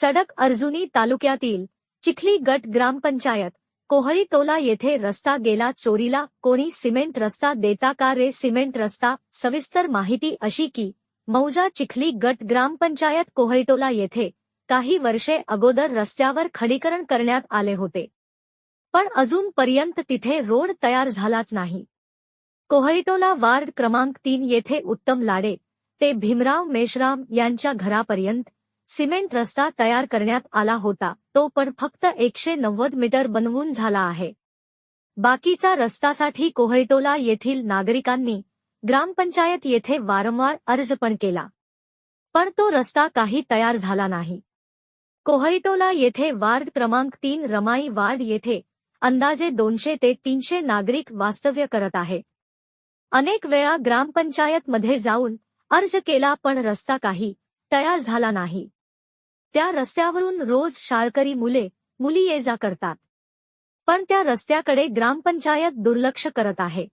सडक अर्जुनी तालुक्यातील चिखली गट ग्रामपंचायत कोहळी टोला येथे रस्ता गेला चोरीला कोणी सिमेंट रस्ता देता का रे? सिमेंट रस्ता सविस्तर माहिती अशी की मौजा चिखली गट ग्रामपंचायत कोहळीटोला येथे काही वर्षे अगोदर रस्त्यावर खडीकरण करण्यात आले होते. पण अजूनपर्यंत तिथे रोड तयार झालाच नाही. कोहळीटोला वार्ड क्रमांक तीन येथे उत्तम लाडे ते भीमराव मेश्राम यांच्या घरापर्यंत सिमेंट रस्ता तयार करण्यात आला होता. तो पण फक्त एकशे नव्वद मीटर बनवून झाला आहे. बाकीचा रस्तासाठी कोहळटोला येथील नागरिकांनी ग्रामपंचायत येथे वारंवार अर्ज पण केला. पण तो रस्ता काही तयार झाला नाही. कोहळटोला येथे वार्ड क्रमांक तीन रमाई वार्ड येथे अंदाजे दोनशे ते तीनशे नागरिक वास्तव्य करत आहे. अनेक वेळा ग्रामपंचायतमध्ये जाऊन अर्ज केला पण रस्ता काही तयार झाला नाही. त्या रस्त्यावरून रोज शाळकरी मुले मुली ये जा करतात. पण त्या रस्त्याकडे ग्रामपंचायत दुर्लक्ष करत आहे.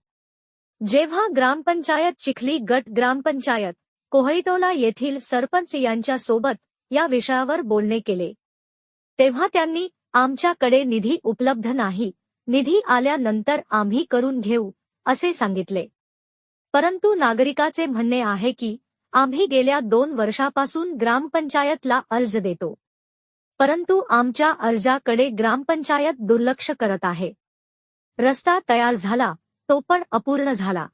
जेव्हा ग्रामपंचायत चिखली गट ग्रामपंचायत कोहईटोला येथील सरपंच यांच्या सोबत या विषयावर बोलणे केले. तेव्हा त्यांनी आमच्याकडे निधी उपलब्ध नाही. निधी आल्यानंतर आम्ही करून घेऊ असे सांगितले. परंतु नागरिकाचे म्हणणे आहे की आम्ही गेल्या दोन वर्षापासून ग्रामपंचायतला अर्ज देतो. परंतु आमच्या अर्जाकडे ग्रामपंचायत दुर्लक्ष करत आहे. रस्ता तयार झाला तो पण अपूर्ण झाला.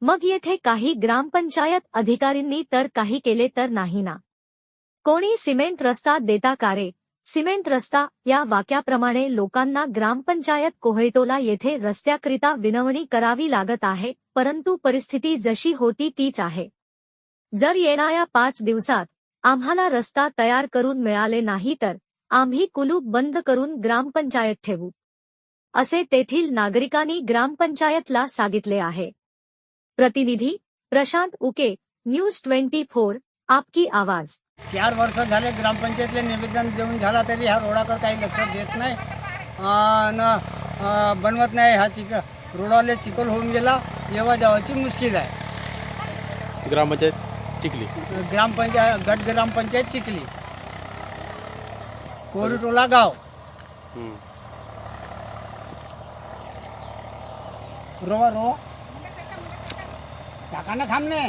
मग येथे काही ग्रामपंचायत अधिकारींनी तर काही केले तर नाही ना? कोणी सिमेंट रस्ता देता का रे? सिमेंट रस्ता या वाक्याप्रमाणे लोकांना ग्रामपंचायत कोहळटोला येथे रस्त्याकरिता विनवणी करावी लागत आहे परंतु परिस्थिती जशी होती तीच आहे. जर येणाऱ्या पाच दिवसात आम्हाला रस्ता तयार करून मिळाले नाही तर आम्ही कुलूप बंद करून ग्रामपंचायत ठेवू. असे तेथील नागरिकांनी ग्रामपंचायतला सांगितले आहे. प्रतिनिधी Prashant Uke news twenty four आपकी आवाज. चार वर्ष झाले ग्रामपंचायतले निवेदन देऊन झाला तरी ह्या रोडाकडे काही लक्ष देत नाही. अं, न बनवत नाही. हा चिक रोडाले चिखल होऊन गेला. येवा जावाची मुश्किल आहे. ग्रामपंचायत चिखली ग्रामपंचायत गट ग्रामपंचायत चिखली. कोरीटोला गाव. हम्म. रोवा रोवा. टाका ना थांबणे